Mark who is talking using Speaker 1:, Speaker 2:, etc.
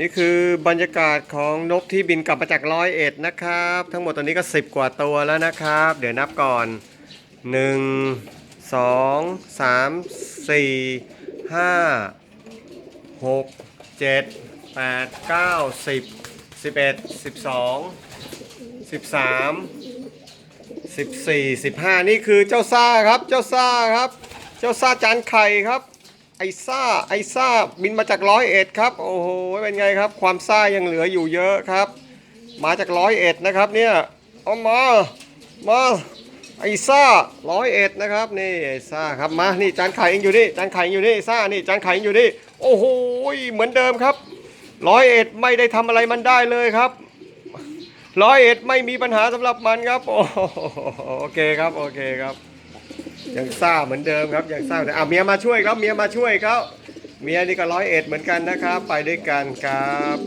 Speaker 1: นี่คือบรรยากาศของนกที่บินกลับมาจากร้อยเอ็ดนะครับ ทั้งหมดตอนนี้ก็ 10 กว่าตัวแล้วนะครับ เดี๋ยวนับก่อน 1 2 3 4 5 6 7 8 9 10 11 12 13 14 15 นี่คือเจ้าซ่าครับ เจ้าซ่าครับ เจ้าซ่าจานไข่ครับ ไอซ่าไอซ่าบินมาจากร้อยเอ็ดครับ โอ้โหเป็นไงครับ ความซ่ายังเหลืออยู่เยอะครับ มาจากร้อยเอ็ดนะครับเนี่ยเอามามาไอซ่าร้อยเอ็ดนะครับนี่ไอซ่าครับมานี่จานไข่ยังอยู่นี่จานไข่อยู่นี่ไอซ่านี่จานไข่อยู่นี่โอ้โหเหมือนเดิมครับร้อยเอ็ดไม่ได้ทำอะไรมันได้เลยครับร้อยเอ็ดไม่มีปัญหาสำหรับมันครับโอโอเคครับโอเคครับ ยังซ่าเหมือนเดิมครับยังซ่าแต่อาเมียมาช่วยครับเมียมาช่วยเขาเมียนี่ก็ร้อยเอ็ดเหมือนกันนะครับ ไปด้วยกันครับ